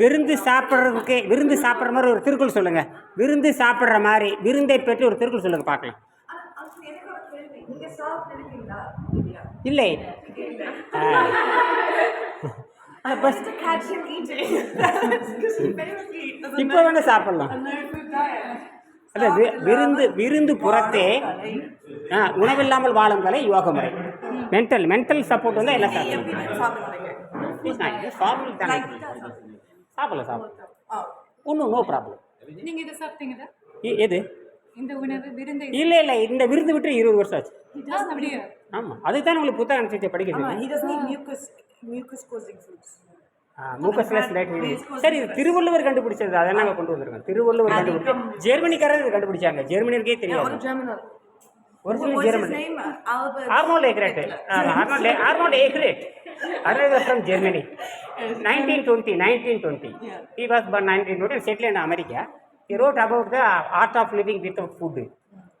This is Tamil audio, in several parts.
விருந்து சாப்பிட்றதுக்கு விருந்து சாப்பிட்ற மாதிரி ஒரு திருக்குறள் சொல்லுங்க. விருந்து சாப்பிட்ற மாதிரி விருந்தை பற்றி ஒரு திருக்குறள் சொல்லுங்க பார்க்கலாம். எனக்கு இல்லையா இல்லை bus catch him eating. Because he famously doesn't இப்போ வேணா சாப்பிடலாம். food diet. அல்ல வி- விருந்து விருந்து புறத்தே ஆ, உணவில்லாமல் வாழும் கலை யோக முறை. மென்டல் மென்டல் சப்போர்ட் வந்து எல்லாம் சாப்பிடலாம். ஃபார்மல் தானே. சாப்பிடலாம் சாப்பிடலாம் ஒன்றும் நோ ப்ராப்ளம் நீங்க இதை சாப்பிட்டீங்களா எது? இந்த உணவு விருந்தை? இல்லை இல்லை இந்த விருந்து விட்டு இருபது வருஷம் ஆச்சு. அப்படியா ஆமாம் அதுக்கு தான் உங்களுக்கு புத்தகம் அனுப்பிச்சு படிக்க ஆமா சொல்லி he doesn't eat mucus foods mucusless light சரி இது திருவள்ளுவர் கண்டுபிடிச்சது அதை நாங்கள் கொண்டு வந்திருக்கோம். திருவள்ளுவர் கண்டுபிடிச்சு ஜெர்மனிக்காரர் இது கண்டுபிடிச்சாங்க. ஜெர்மனியருக்கே ஒரு தெரியாது. German ஒரு what சில was his Germany Arnold Ehret Arnold Arnold Ehret arrived from Germany nineteen twenty nineteen twenty he was for nineteen twenty settle in America he wrote about the art of living without food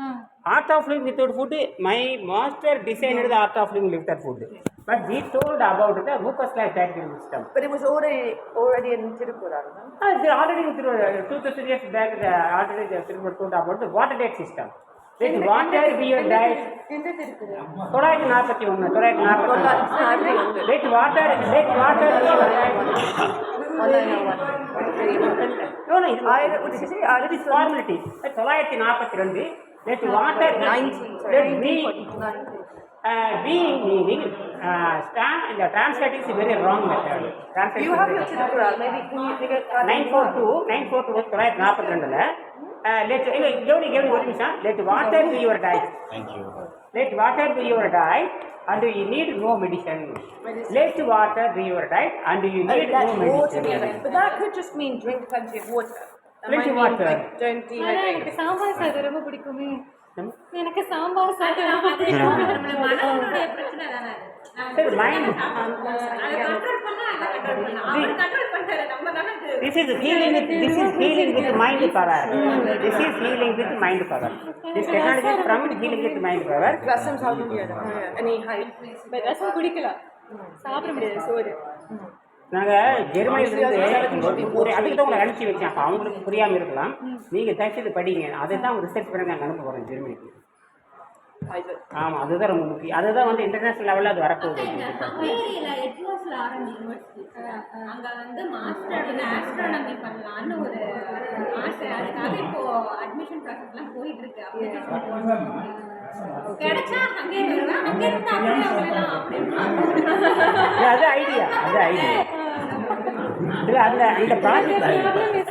ah art of living without food my master designed the art of living without food. but he told about the mucus like dietary system but it was already already in Tirupura no? uh, they already through uh, two thousand years back the already they Tirupur told about the water diet system let water be your diet எந்த திருக்குறள் தொள்ளாயிரத்தி நாற்பத்தி ஒன்று தொள்ளாயிரத்தி நாற்பத்தி ஒன்று let water let water be your diet no no இது ஆயிரம் what did you say ஆயிரத்தி ஃபார்மாலிட்டி தொள்ளாயிரத்தி நாற்பத்தி ரெண்டு let water nineteen let sorry be nineteen uh, being meaning uh, stand, the translating is a very wrong method. Translating you have your Tirupura maybe can you நீங்க nine four two nine four two தொள்ளாயிரத்தி நாற்பத்தி ரெண்டில் லெட் இல்லை கவனி கவனி ஒரு நிமிஷம் let water be your diet let water be your diet and you need no medicine let water be your diet and you need no that water medicine but that could just mean drink plenty of water ஆனா dehydrate எனக்கு சாம்பார் சாதம் ரொம்ப பிடிக்குமே எனக்கு சாம்பார் சாதம் ரொம்ப பிடிக்கும் மனசனுடைய பிரச்சனை தானே அது. சரி மைண்ட் அதை control பண்ணா எல்லாம் control பண்ணலாம். அவர் control பண்ணிட்டாரு. நம்ம தானே இது This is healing with this is healing with mind power. This is healing with mind power. This technology is from healing with mind power. ரசம் சாப்பிட முடியாது any height பட் ரசம் குடிக்கலாம் சாப்பிட முடியாது சோறு நாங்கள் ஜெர்மனிலிருந்து ஒரு அதுக்கு உங்களை அனுப்பிச்சி வச்சேன். அப்போ அவங்களுக்கு புரியாமல் இருக்கலாம். நீங்கள் தயவுசெய்து படிங்க. அதை தான் ரிசர்ச் பண்ணி நாங்கள் அனுப்ப போகிறோம் ஜெர்மனிக்கு. ஆமாம் அதுதான் ரொம்ப முக்கியம். அதுதான் வந்து இன்டர்நேஷனல் லெவலில் அது வரப்போகுது. யூனிவர்சிட்டி அங்க வந்து மாஸ்டர் வந்து ஆஸ்ட்ரானமி பண்ணலாம்னு ஒரு ஆசை. அதுக்காக இப்போ அட்மிஷன் ப்ராசஸ்லாம் போயிட்டு இருக்கு. Application கிடைச்சா ஹங்கேரி வருவேன் அங்கே இருந்து அப்படியே அவங்களெல்லாம் அப்படின்னு இல்ல, அது ஐடியா அது ஐடியா இல்லை அந்த அந்த project problem is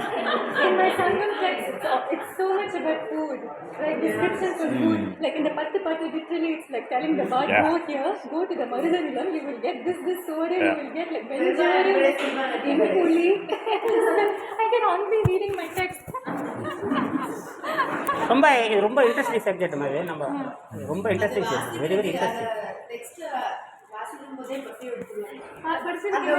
in my Sangam text, it's so much about food, like descriptions of food. Like in the Pattu Pattu, literally it's like telling the bud, Yeah. go here, go to the Marudanilam, you will get this, this soda, you will get like Benjaru, Impuli. I can only reading my text. ரொம்ப ரொம்ப இன்ட்ரெஸ்டிங் சப்ஜெக்ட் மாதிரி நம்ம ரொம்ப இன்ட்ரெஸ்டிங் வெரி வெரி இன்ட்ரெஸ்டிங் அது